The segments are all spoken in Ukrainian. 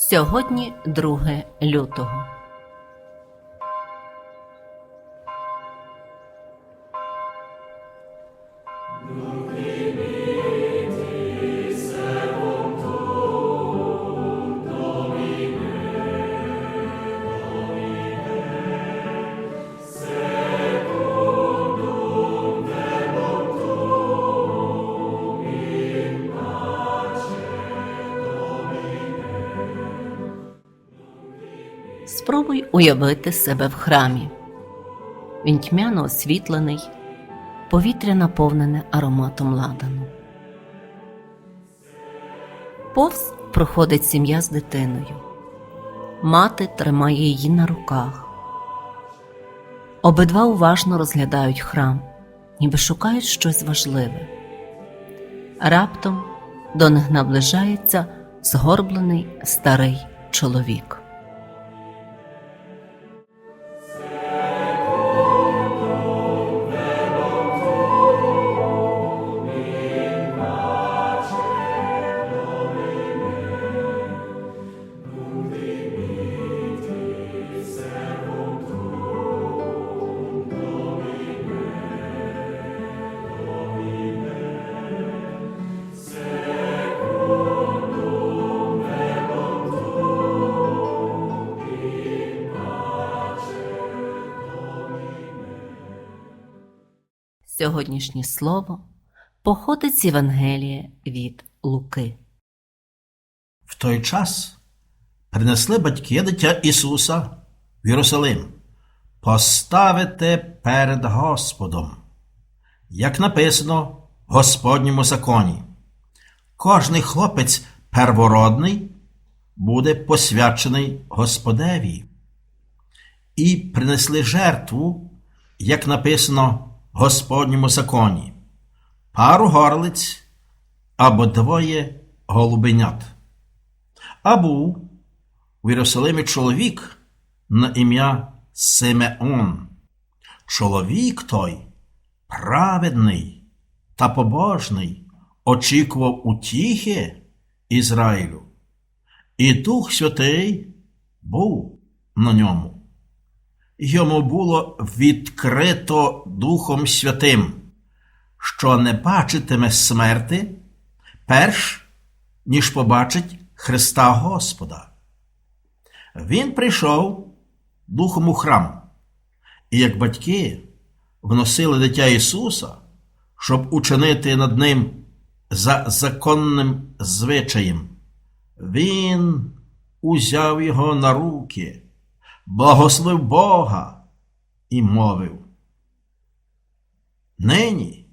Сьогодні 2 лютого. Спробуй уявити себе в храмі. Він тьмяно освітлений, повітря наповнене ароматом ладану. Повз проходить сім'я з дитиною. Мати тримає її на руках. Обидва уважно розглядають храм, ніби шукають щось важливе. Раптом до них наближається згорблений старий чоловік. Сьогоднішнє слово походить з Євангелія від Луки. В той час принесли батьки дитя Ісуса в Єрусалим поставити перед Господом, як написано в Господньому законі. Кожний хлопець первородний буде посвячений Господеві. І принесли жертву, як написано Господньому законі, пару горлиць або двоє голубенят. А був у Єрусалимі чоловік на ім'я Симеон. Чоловік той праведний та побожний очікував утіхи Ізраїлю, і Дух Святий був на ньому. Йому було відкрито Духом Святим, що не бачитиме смерти, перш ніж побачить Христа Господа. Він прийшов духом у храм, і як батьки вносили дитя Ісуса, щоб учинити над ним за законним звичаєм, Він узяв його на руки, благословив Бога і мовив. Нині,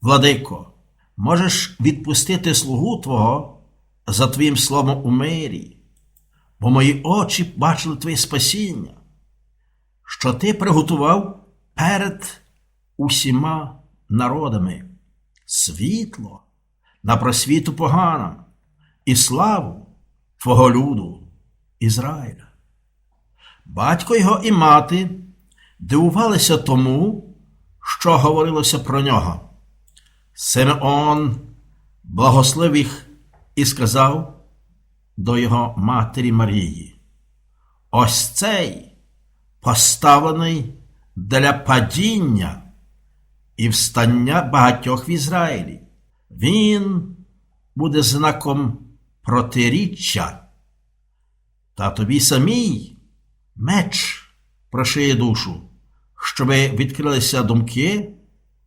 владико, можеш відпустити слугу Твого за Твоїм словом у мирі, бо мої очі бачили Твоє спасіння, що Ти приготував перед усіма народами світло на просвіту поганам і славу Твого люду Ізраїля. Батько його і мати дивувалися тому, що говорилося про нього. Симеон благословив їх і сказав до його матері Марії: Ось цей поставлений для падіння і встання багатьох в Ізраїлі. Він буде знаком протиріччя. Та тобі самій меч прошиє душу, щоби відкрилися думки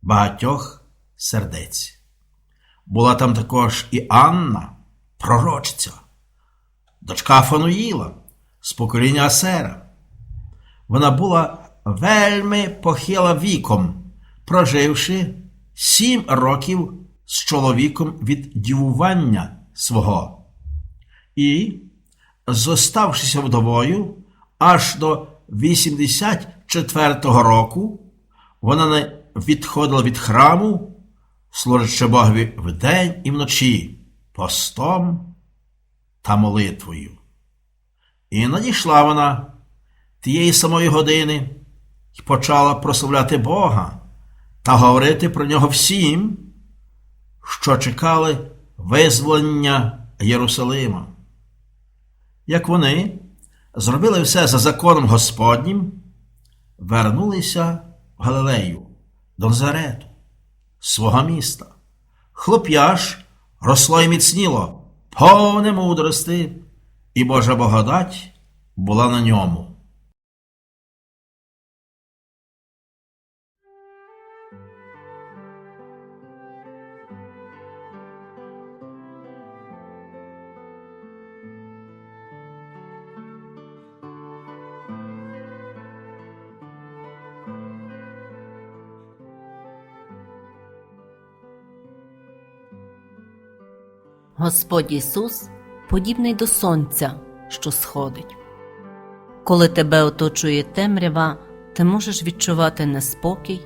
багатьох сердець. Була там також і Анна, пророчця, дочка Фануїла з покоління Асера. Вона була вельми похила віком, проживши сім років з чоловіком від дівування свого. І, зоставшися вдовою, аж до 84-го року вона не відходила від храму, служачи Богові вдень і вночі, постом та молитвою. І надійшла вона тієї самої години і почала прославляти Бога та говорити про нього всім, що чекали визволення Єрусалима. як вони зробили все за законом Господнім, вернулися в Галилею, до Назарету, свого міста. Хлоп'яш росло і міцніло, повне мудрости, і Божа благодать була на ньому. Господь Ісус подібний до сонця, що сходить. Коли тебе оточує темрява, ти можеш відчувати неспокій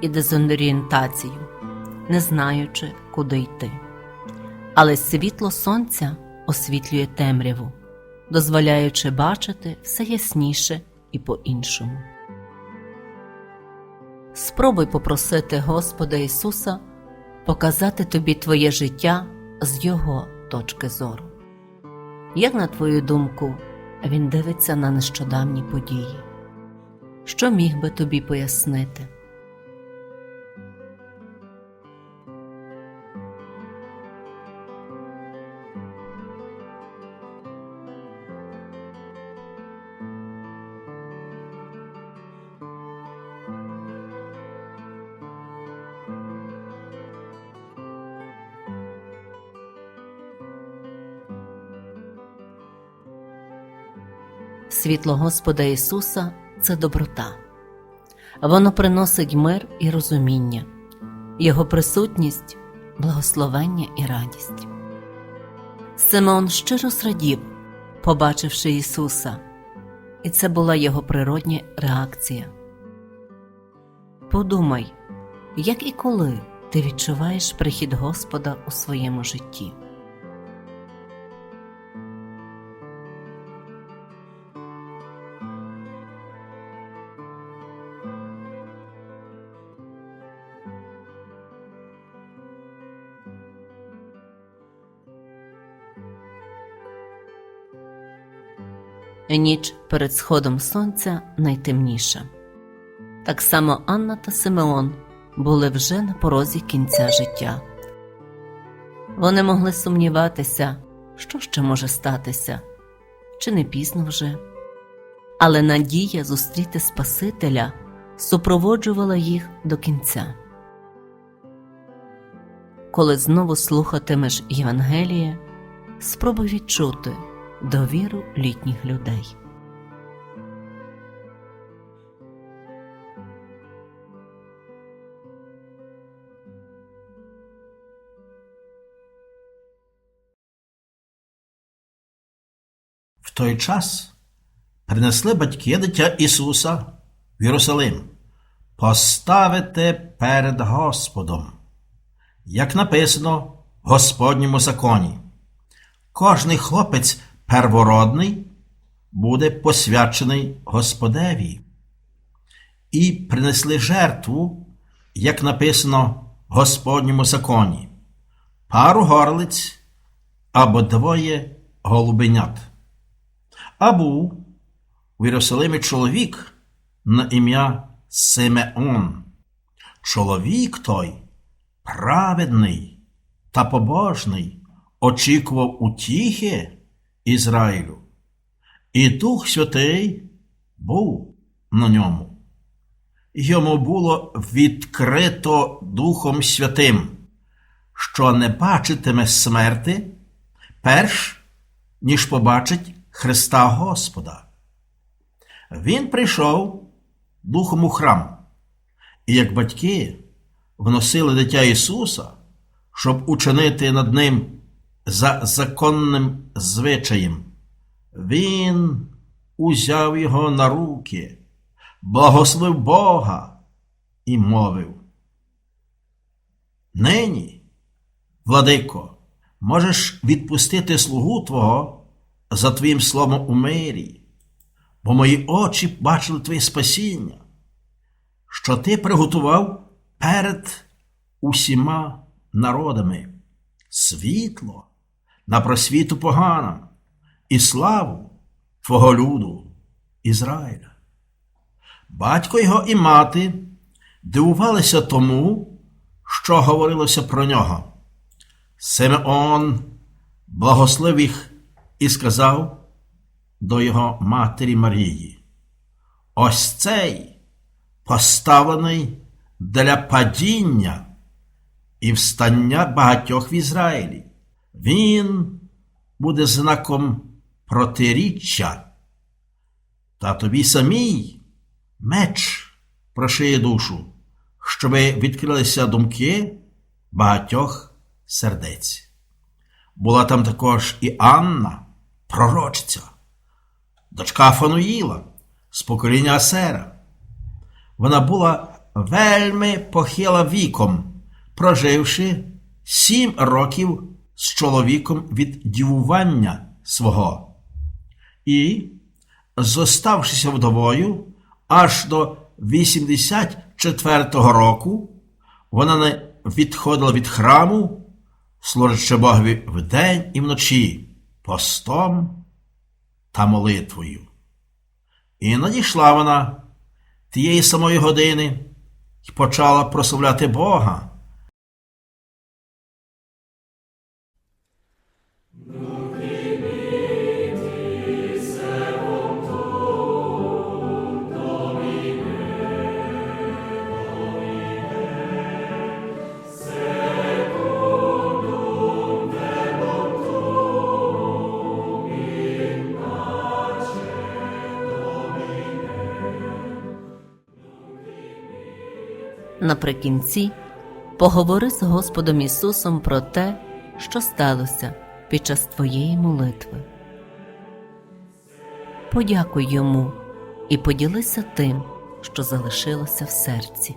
і дезорієнтацію, не знаючи, куди йти. Але світло сонця освітлює темряву, дозволяючи бачити все ясніше і по-іншому. Спробуй попросити Господа Ісуса показати тобі твоє життя з Його точки зору. Як, на твою думку, він дивиться на нещодавні події? Що міг би тобі пояснити? Світло Господа Ісуса це доброта. Воно приносить мир і розуміння, Його присутність благословення і радість. Симеон щиро зрадів, побачивши Ісуса, і це була його природня реакція. Подумай, як і коли ти відчуваєш прихід Господа у своєму житті. Ніч перед сходом сонця найтемніша. Так само Анна та Симеон були вже на порозі кінця життя. Вони могли сумніватися, що ще може статися, чи не пізно вже. Але надія зустріти Спасителя супроводжувала їх до кінця. Коли знову слухатимеш Євангеліє, спробуй відчути довіру літніх людей. В той час принесли батьки дитя Ісуса в Єрусалим поставити перед Господом, як написано в Господньому законі. Кожний хлопець первородний буде посвячений Господеві. І принесли жертву, як написано в Господньому законі, пару горлиць або двоє голубенят. А був в Єрусалимі чоловік на ім'я Симеон. Чоловік той праведний та побожний очікував утіхи Ізраїлю, і Дух Святий був на ньому. Йому було відкрито Духом Святим, що не бачитиме смерти, перш ніж побачить Христа Господа. Він прийшов духом у храм, і як батьки вносили дитя Ісуса, щоб учинити над ним за законним звичаєм, Він узяв його на руки, благословив Бога і мовив. Нині, владико, можеш відпустити слугу Твого за Твоїм словом у мирі, бо мої очі бачили Твоє спасіння, що Ти приготував перед усіма народами світло на просвіту погана і славу Твого люду Ізраїля. Батько його і мати дивувалися тому, що говорилося про нього. Симеон благословив їх і сказав до його матері Марії: Ось цей поставлений для падіння і встання багатьох в Ізраїлі. Він буде знаком протиріччя. Та тобі самій меч прошиє душу, щоби відкрилися думки багатьох сердець. Була там також і Анна, пророчця, дочка Фануїла з покоління Асера. Вона була вельми похила віком, проживши сім років з чоловіком від дівування свого. І, зоставшися вдовою, аж до 84-го року, вона не відходила від храму, служачи Богові вдень і вночі, постом та молитвою. І надійшла вона тієї самої години і почала прославляти Бога. Наприкінці поговори з Господом Ісусом про те, що сталося під час твоєї молитви. Подякуй йому і поділися тим, що залишилося в серці.